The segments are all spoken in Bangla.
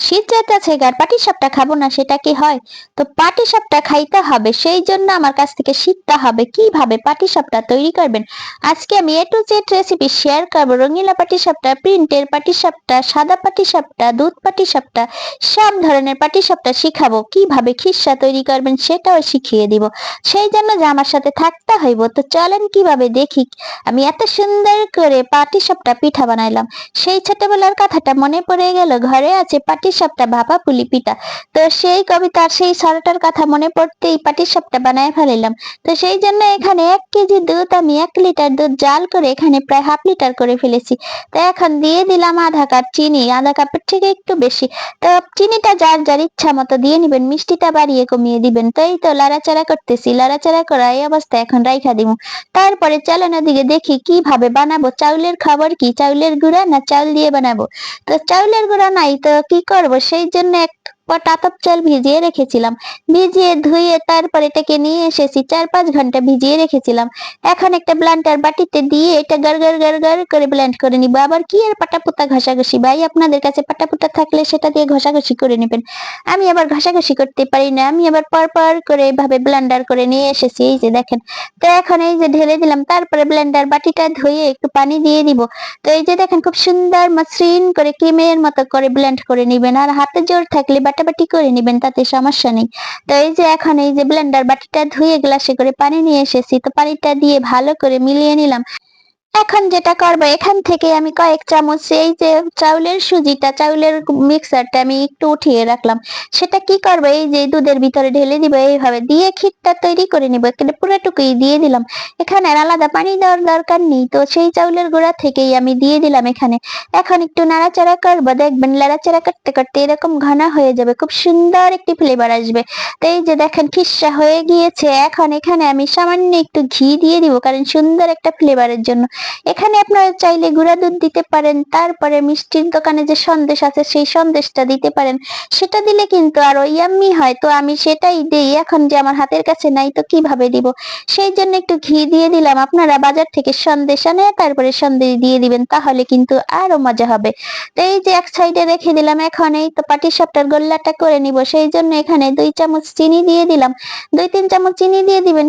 শীত গার পাটি সাপটা খাব না, সেটা কি হয়? তো পাটি সাপটা খাইতে হবে, সেই জন্য আমার কাছ থেকে শিখতে হবে কীভাবে পাটি সাপটা তৈরি করবেন। আজকে আমি A to Z recipe share করব। রঙিলা পাটি সাপটা, প্রিন্টের পাটি সাপটা, সাদা পাটি সাপটা, দুধ পাটি সাপটা, সব ধরনের পাটি সাপটা শিখাবো। কীভাবে খিসা তৈরি করবেন সেটাও শিখিয়ে দিব। সেই জন্য যে আমার সাথে থাকতে হইব, তো চলেন কীভাবে দেখি। আমি এত সুন্দর করে পাটি সাপটা পিঠা বানাইলাম। সেই ছোটবেলার কথাটা মনে পড়ে গেল। ঘরে আছে পাটি সাপটা ভাপা পুলি পিঠা তো সেই কবিতার সেই সরটার কথা মনে পড়তেই পাটি সাপটা বানায় ফেলিলাম তো সেই জন্য এখানে এক কেজি দুধ আমি এক লিটার দুধ জাল করে এখানে প্রায় হাফ লিটার করে ফেলেছি। তো এখন দিয়ে দিলাম আধা কাপ চিনি, আধা কাপের থেকে একটু বেশি। তো চিনিটা যার যার ইচ্ছা মতো দিয়ে নিবেন, মিষ্টিটা বাড়িয়ে কমিয়ে দিবেন। তো এই তো লাড়াচাড়া করতেছি, লাড়াচাড়া করা এই অবস্থা এখন রাইখা দিব তারপরে চলেন ওদিকে দেখি কীভাবে বানাবো, চাউলের খাবার কি, চাউলের গুঁড়া না চাউল দিয়ে বানাবো? তো চাউলের গুঁড়া নাই তো কি করব সেই জন্য এক পট আতপ চাল ভিজিয়ে রেখেছিলাম। ভিজিয়ে ধুয়ে তারপর এটাকে নিয়ে এসেছি, চার পাঁচ ঘণ্টা ভিজিয়ে রেখেছিলাম। এখন একটা ব্লান্টার বাটিতে দিয়ে এটা গার গার করে ব্লেন্ড করে নিব। আবার কি আর পাটাপুতা ঘষাঘষি? ভাই, আপনাদের কাছে পাটাপুতা থাকলে সেটা দিয়ে ঘষাঘষি করে নেবেন। আমি আবার ঘষাঘষি করতে পারি না। আমি আবার পর পর করে এভাবে ব্লেন্ডার করে নিয়ে এসেছি। এই যে দেখেন, তো এখন এই যে ঢেলে দিলাম, তারপরে ব্লেন্ডার বাটিটা ধুয়ে একটু পানি দিয়ে দিব। তো এই যে দেখেন, খুব সুন্দর মসৃণ করে ক্রিমের মতো করে ব্লেন্ড করে নিবেন। আর হাতে জোর থাকলে বাটাবাটি করে নেবেন, তাতে সমস্যা নেই। তো এই যে এখন এই যে ব্লেন্ডার বাটিটা ধুয়ে গ্লাসে করে পানি নিয়ে এসেছি, তো পানিটা দিয়ে ভালো করে মিলিয়ে নিলাম। এখন যেটা করব, এখান থেকে আমি কয়েক চামচ এই যে চাউলের সুজিটা, চাউলের মিক্সারটা আমি একটু উঠিয়ে রাখলাম। সেটা কি করব, এই যে দুধের ভিতরে ঢেলে দিব, এইভাবে দিয়ে ক্ষীরটা তৈরি করে নিব। এখানে পুরোটুকুই দিয়ে দিলাম। এখানে আলাদা পানি দেওয়ার দরকার নেই, তো সেই চাউলের গুঁড়া থেকেই আমি দিয়ে দিলাম এখানে। এখন একটু নাড়াচাড়া করব, দেখবেন নাড়াচাড়া করতে করতে এরকম ঘন হয়ে যাবে, খুব সুন্দর একটি ফ্লেভার আসবে। তো এই যে দেখেন খিসা হয়ে গিয়েছে। এখন এখানে আমি সামান্য একটু ঘি দিয়ে দিব, কারণ সুন্দর একটা ফ্লেভারের জন্য। এখানে আপনারা চাইলে গুঁড়া দুধ দিতে পারেন, তারপরে মিষ্টির দোকানে যে সন্দেশ আছে সেই সন্দেশটা দিতে পারেন। সেটা দিলে কিন্তু আরও ইয়াম্মি হয়, তো আমি সেটাই দিই। এখন যে আমার হাতের কাছে নাই, তো কীভাবে দিব? সেই জন্য একটু ঘি দিয়ে দিলাম। আপনারা বাজার থেকে সন্দেশ আনে, তারপরে সন্দেশ দিয়ে দিবেন, তাহলে কিন্তু আরও মজা হবে। তো এই যে এক সাইডে রেখে দিলাম এখন, এই তো পাটি সাপটার গোল্লাটা করে নিব। সেই জন্য এখানে দুই চামচ চিনি দিয়ে দিলাম। দুই, তিন চামচ চিনি দিয়ে দিবেন।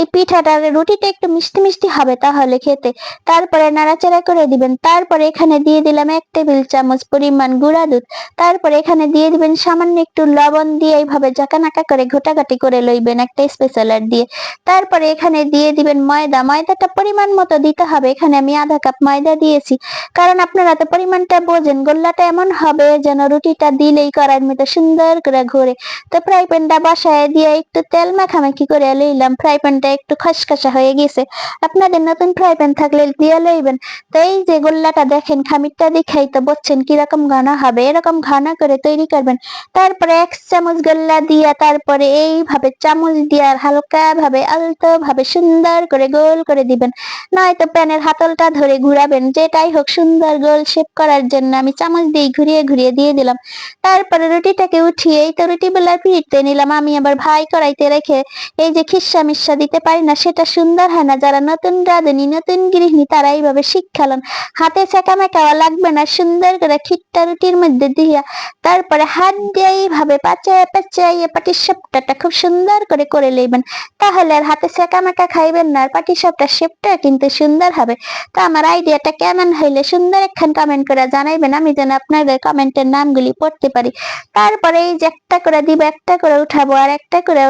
এই পিঠাটা রুটিটা একটু মিষ্টি মিষ্টি হবে তাহলে খেতে। তারপরে নাড়াচাড়া করে দিবেন। তারপরে এখানে দিয়ে দিলাম এক টেবিল চামচ পরিমাণ গুঁড়া দুধ। তারপরে এখানে দিয়ে দিবেন সামান্য একটু লবণ দিয়ে এইভাবে জাকানাকা করে ঘোটাঘাটি করে লইবেন একটা স্পেশালার দিয়ে। তারপরে এখানে দিয়ে দিবেন ময়দা। ময়দাটা পরিমাণ মতো দিতে হবে। এখানে আমি আধা কাপ ময়দা দিয়েছি। কারণ আপনারা তো পরিমাণটা বোঝেন, গোল্লাটা এমন হবে যেন রুটিটা দিলেই করার মতো সুন্দর করে ঘুরে। তো ফ্রাই প্যানটা বসায় দিয়ে একটু তেল মাখামাখি করে লইলাম। ফ্রাই প্যানটা একটু খসখসা হয়ে গেছে। আপনাদের নতুন ফ্রাই প্যান থাকলে দিয়ে লইবেন। তো এই যে গোল্লাটা দেখেন, খামিরটা দেখাই তো বলছেন কীরকম ঘন হবে, এরকম ঘন করে তৈরি করবেন। তারপরে এক চামচ গোল্লা দিয়া, তারপরে এইভাবে চামচ দিয়া হালকা ভাবে আলতো ভাবে সুন্দর করে গোল করে দিবেন। নয়তো প্যানের হাতলটা ধরে ঘুরাবেন, যেটাই হোক সুন্দর গোল শেপ করার জন্য আমি চামচ দিয়ে ঘুরিয়ে ঘুরিয়ে দিয়ে দিলাম। তারপরে রুটিটাকে উঠিয়ে তো রুটি বেলার পিড়তে নিলাম। আমি আবার ভাই কড়াইতে রেখে এই যে খিসা মিসা দিতে পারি না, সেটা সুন্দর হয় না। যারা নতুন রাঁধুনি, নতুন গৃহিণী তারা এইভাবে শিক্ষালন হাতে চেকা মেকাওয়া লাগবে না, সুন্দর করে খিট্টা রুটির মধ্যে দিয়া। তারপরে হাত দিয়ে এইভাবে পাচায় পাচাইয়ে পাটির সাপটাটা খুব সুন্দর করে করে লইবেন। তাহলে আর হাতে চেকা মেকা খাইবেন না, আর পাটির সাপটার শেপটা কিন্তু সুন্দর হবে। তো আমার আইডিয়াটা কেমন হইলে সুন্দর একখান কমেন্ট করে জানাইবেন, আমি যেন আপনাদের কমেন্টের নামগুলি পড়তে পারি। তারপরে এই যে একটা করে দিব, একটা করে উঠাবো, আর একটা করে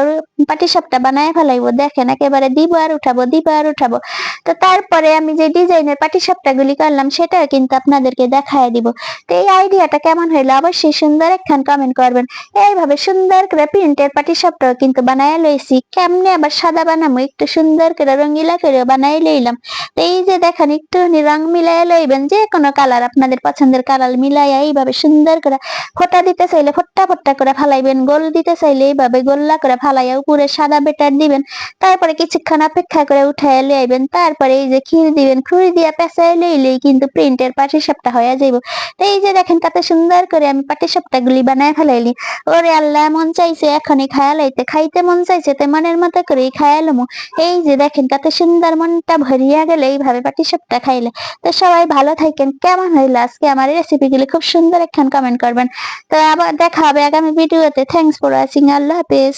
পাটি সাপটা বানায় ফেলাইবো। দেখেন, একেবারে দিব আর উঠাবো, দিব আর উঠাবো। তো তারপরে আমি যে ডিজাইনের পাটি সাপটা গুলি করলাম, সেটা কিন্তু আপনাদেরকে দেখায় দিব। তো এই আইডিয়াটা কেমন হইল? অবশ্যই সুন্দর একখান কমেন্ট করবেন। এইভাবে সুন্দর করে প্রিন্টের পাটি সাপটাও কিন্তু বানায় লইছি। কেমনে আবার সাদা বানাবো একটু সুন্দর করে রঙিলা করে বানাই লইলাম। তো এই যে দেখেন একটু রং মিলাই লইবেন, যে কোনো কালার আপনাদের পছন্দের কালার মিলাইয়া এইভাবে সুন্দর করে ফোটা দিতে চাইলে ফোট্টা ফোট্টা করে ফালাইবেন, গোল দিতে চাইলে এইভাবে গোল্লা করে ফালাইয়া উপরে সাদা বেটার দিবেন। তারপরে কিছুক্ষণ অপেক্ষা করে উঠাই লইবেন তারপরে এই যে ক্ষীর দিবেন, খুঁড়ি দিয়া পেঁচাই লইলেই কিন্তু প্রিন্টের পাটি সাপটা হয়ে যাইব। তো এই যে দেখেন কত সুন্দর করে আমি পাটি সাপটা গুলি বানায় ফেলাইলি। ওরে আল্লাহ, মন চাইছে এখনই খায়া লাইতে, খাইতে মন চাইছে তে মনের মতো করেই খায়া লমু। এই যে দেখেন কত সুন্দর মনটা ভরিয়া গেলে এইভাবে পাটি সাপটা খাইলে। তো সবাই ভালো থাকেন, কেমন হইল আজকে আমার রেসিপি গুলি খুব সুন্দর একখান কমেন্ট করবেন। তো আবার দেখা হবে আগামী ভিডিওতে থ্যাংকস ফর ওয়াচিং আল্লাহ হাফেজ।